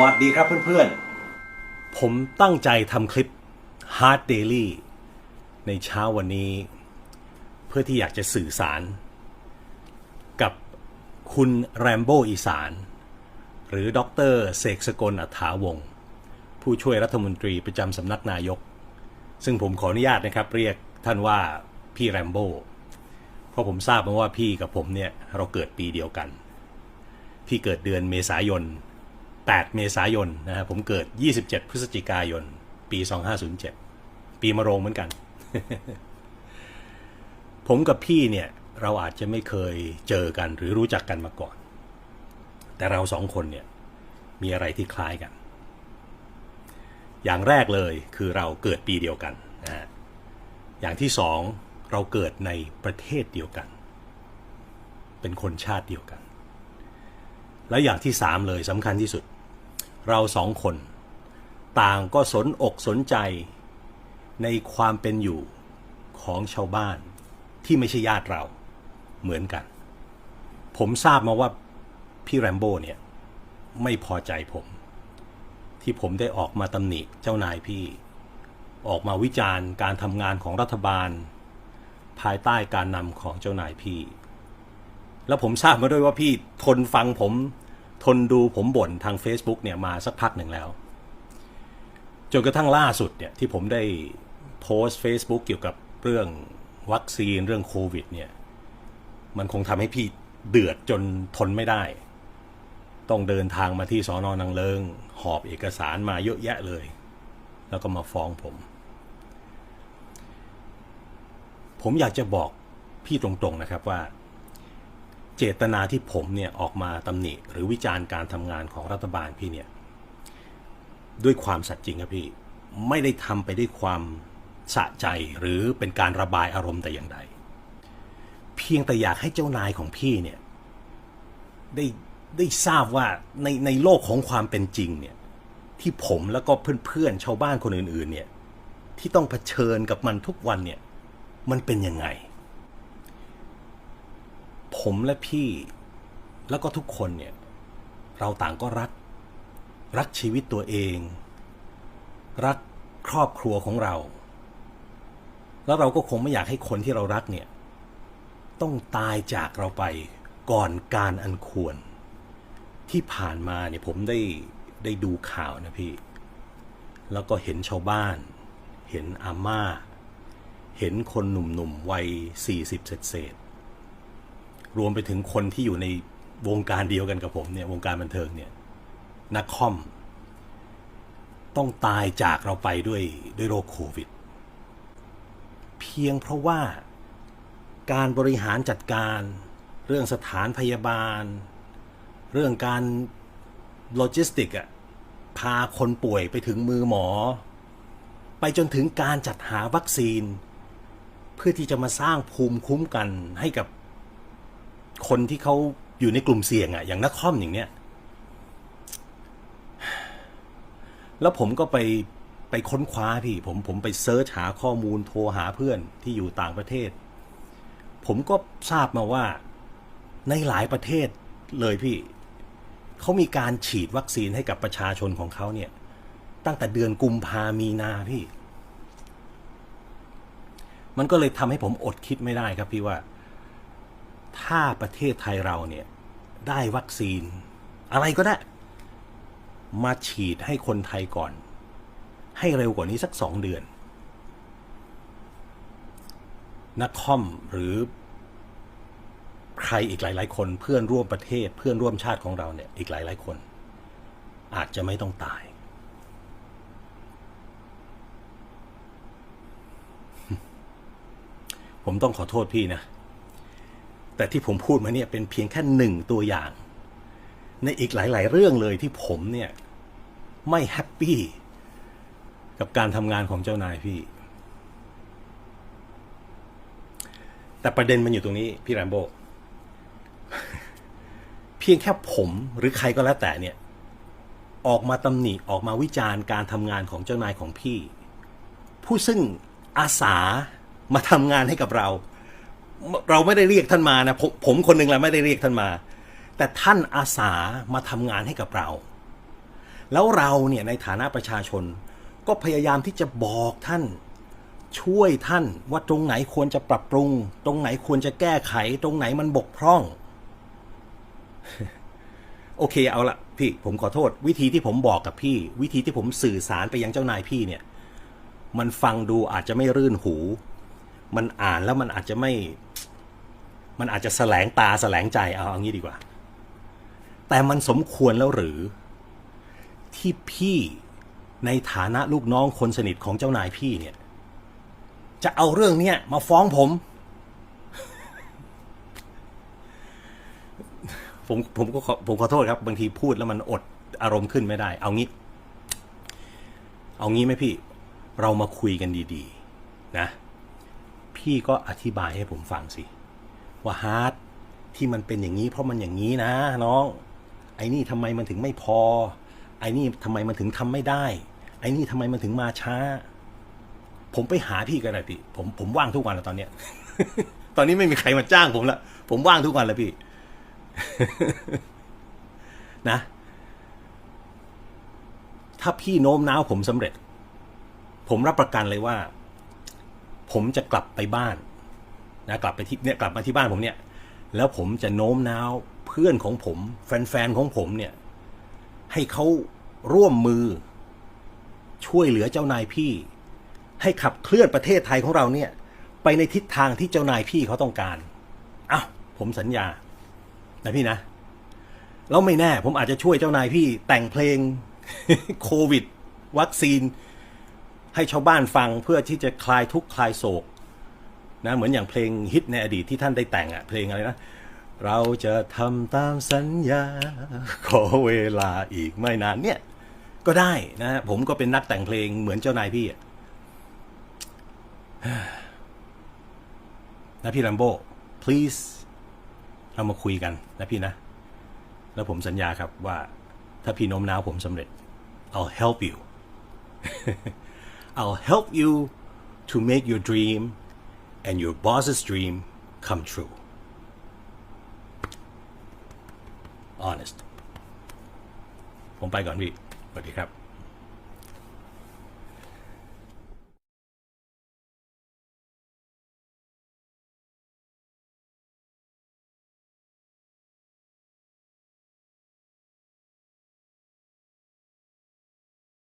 วัสดีครับเพื่อนๆ ผมตั้งใจทำคลิป Hard Daily ในเช้าวันนี้ เพื่อที่อยากจะสื่อสาร กับคุณแรมโบอีสาน หรือดรเสกสกลอัฐาวง ผู้ช่วยรัฐมนตรีประจำสำนักนายก ซึ่งผมขออนุญาตนะครับเรียกท่านว่าพี่แรมโบเพราะผมทราบมาว่าพี่กับผมเนี่ยเราเกิดปีเดียวกัน พี่เกิดเดือนเมษายน 8 เมษายนนะฮะผมเกิด 27 พฤศจิกายน ปี 2507 ปีมะโรงเหมือนกัน ผมกับพี่เนี่ย เราอาจจะไม่เคยเจอกันหรือรู้จักกันมาก่อน แต่เราสองคนเนี่ย มีอะไรที่คล้ายกัน อย่างแรกเลยคือเราเกิดปีเดียวกันนะฮะอย่างที่สองเราเกิดในประเทศเดียวกัน เป็นคนชาติเดียวกัน และอย่างที่สามเลยสำคัญที่สุด เราสองคน ต่างก็สนอกสนใจ ในความเป็นอยู่ของชาวบ้านที่ไม่ใช่ญาติเราเหมือนกัน ผมทราบมาว่าพี่แรมโบ้เนี่ย ไม่พอใจผม ที่ผมได้ออกมาตำหนิเจ้านายพี่ ออกมาวิจารณ์การทำงานของรัฐบาล ภายใต้การนำของเจ้านายพี่ แล้วผมทราบมาด้วยว่าพี่ทนฟังผม ทนดูผมบ่นทาง Facebook เนี่ยมาสักพักหนึ่งแล้ว จนกระทั่งล่าสุดเนี่ยที่ผมได้โพสต์ Facebook เกี่ยวกับเรื่องวัคซีนเรื่องโควิดเนี่ยมันคงทำให้พี่เดือดจนทนไม่ได้ ต้องเดินทางมาที่สอนอนังเลิง หอบเอกสารมาเยอะแยะเลย แล้วก็มาฟ้องผม ผมอยากจะบอกพี่ตรงๆนะครับว่า เจตนาที่ผมเนี่ยออกมาตำหนิหรือวิจารณ์การทำงานของรัฐบาลพี่เนี่ยด้วยความสัตย์จริงครับพี่ ไม่ได้ทำไปด้วยความสะใจหรือเป็นการระบายอารมณ์แต่อย่างใด เพียงแต่อยากให้เจ้านายของพี่เนี่ยได้ได้ทราบว่าในในโลกของความเป็นจริงเนี่ยที่ผมแล้วก็เพื่อนๆชาวบ้านคนอื่นๆเนี่ยที่ต้องเผชิญกับมันทุกวันเนี่ยมันเป็นยังไง ผมและพี่ แล้วก็ทุกคนเนี่ย เราต่างก็รัก รักชีวิตตัวเอง รักครอบครัวของเรา แล้วเราก็คงไม่อยากให้คนที่เรารักเนี่ย ต้องตายจากเราไปก่อนการอันควร ที่ผ่านมาเนี่ยผมได้ได้ดูข่าวนะพี่ แล้วก็เห็นชาวบ้าน เห็นอาม่า เห็นคนหนุ่มๆวัยสี่สิบเศษ รวมไปถึงคนที่อยู่ในวงการเดียวกันกับผมเนี่ยวงการบันเทิงเนี่ยนักคอม ต้องตายจากเราไปด้วยด้วยโรคโควิด เพียงเพราะว่าการบริหารจัดการเรื่องสถานพยาบาล เรื่องการโลจิสติกอะพาคนป่วยไปถึงมือหมอ ไปจนถึงการจัดหาวัคซีน เพื่อที่จะมาสร้างภูมิคุ้มกันให้กับ คนที่เขาอยู่ในกลุ่มเสี่ยงอะอย่างนักคอมอย่างเนี้ย แล้วผมก็ไปไปค้นคว้าพี่ ผมผมไปเซิร์ชหาข้อมูลโทรหาเพื่อนที่อยู่ต่างประเทศ ผมก็ทราบมาว่าในหลายประเทศเลยพี่ เขามีการฉีดวัคซีนให้กับประชาชนของเขาเนี่ย ตั้งแต่เดือนกุมภามีนาพี่ มันก็เลยทำให้ผมอดคิดไม่ได้ครับพี่ว่า ถ้าประเทศไทยเราเนี่ยได้วัคซีน อะไรก็ได้ มาฉีดให้คนไทยก่อน ให้เร็วกว่านี้สักสองเดือน นักคอมหรือใครอีกหลาย ๆ คนเพื่อนร่วมประเทศเพื่อนร่วมชาติของเราเนี่ยอีกหลาย ๆ คน อาจจะไม่ต้องตาย ผมต้องขอโทษพี่นะ แต่ที่ผมพูดมาเนี่ยเป็นเพียงแค่หนึ่งตัวอย่าง ในอีกหลาย ๆ เรื่องเลยที่ผมเนี่ย ไม่แฮปปี้กับการทำงานของเจ้านายพี่ แต่ประเด็นมันอยู่ตรงนี้พี่แรมโบเพียงแค่ผมหรือใครก็แล้วแต่เนี่ย ออกมาตำหนิออกมาวิจารณ์การทำงานของเจ้านายของพี่ ผู้ซึ่งอาสามาทำงานให้กับเรา เราไม่ได้เรียกท่านมานะผมผมคนหนึ่งแหละไม่ได้เรียกท่านมา แต่ท่านอาสามาทำงานให้กับเรา แล้วเราเนี่ยในฐานะประชาชน ก็พยายามที่จะบอกท่านช่วยท่านว่าตรงไหนควรจะปรับปรุง ตรงไหนควรจะแก้ไข ตรงไหนมันบกพร่อง โอเคเอาละพี่ผมขอโทษ วิธีที่ผมบอกกับพี่ วิธีที่ผมสื่อสารไปยังเจ้านายพี่เนี่ย มันฟังดูอาจจะไม่รื่นหู มันอ่านแล้วมันอาจจะไม่ มันอาจจะแสลงตาแสลงใจเอาเอางี้ดีกว่า แต่มันสมควรแล้วหรือ ที่พี่ในฐานะลูกน้องคนสนิทของเจ้านายพี่เนี่ย จะเอาเรื่องเนี้ยมาฟ้องผม ผมผมก็ผมขอโทษครับ บางทีพูดแล้วมันอดอารมณ์ขึ้นไม่ได้ เอางี้ เอางี้ไหมพี่ เรามาคุยกันดี ๆ นะ พี่ก็อธิบายให้ผมฟังสิ ว่าฮาร์ดที่มันเป็นอย่างนี้ เพราะมันอย่างนี้นะน้อง ไอ้นี่ทำไมมันถึงไม่พอ ไอ้นี่ทำไมมันถึงทำไม่ได้ ไอ้นี่ทำไมมันถึงมาช้า ผมไปหาพี่กันเลยพี่ผมผมว่างทุกวันแล้วตอนเนี้ย ตอนนี้ไม่มีใครมาจ้างผมละผมว่างทุกวันแล้วพี่ นะ ถ้าพี่โน้มน้าวผมสำเร็จ ผมรับประกันเลยว่า ผมจะกลับไปบ้าน นะกลับไปที่เนี่ยกลับมาที่บ้านผมเนี่ย แล้วผมจะโน้มน้าวเพื่อนของผม แฟนๆของผมเนี่ย ให้เขาร่วมมือ ช่วยเหลือเจ้านายพี่ ให้ขับเคลื่อนประเทศไทยของเราเนี่ย ไปในทิศทางที่เจ้านายพี่เขาต้องการอ้าวผมสัญญานะพี่นะแล้วไม่แน่ ผมอาจจะช่วยเจ้านายพี่แต่งเพลงโควิด วัคซีน ให้ชาวบ้านฟังเพื่อที่จะคลายทุกข์คลายโศก นะเหมือนอย่างเพลงฮิตในอดีตที่ท่านได้แต่งอะเพลงอะไรนะเราจะทำตามสัญญา ขอเวลาอีกไม่นานเนี่ย ก็ได้นะ ผมก็เป็นนักแต่งเพลงเหมือนเจ้านายพี่อะนะพี่ลัมโบ please เรามาคุยกันนะพี่นะ แล้วผมสัญญาครับว่าถ้าพี่โน้มน้าวผมสำเร็จ I'll help you I'll help you to make your dream and your boss's dream come true honest ผมไปก่อนพี่ สวัสดีครับ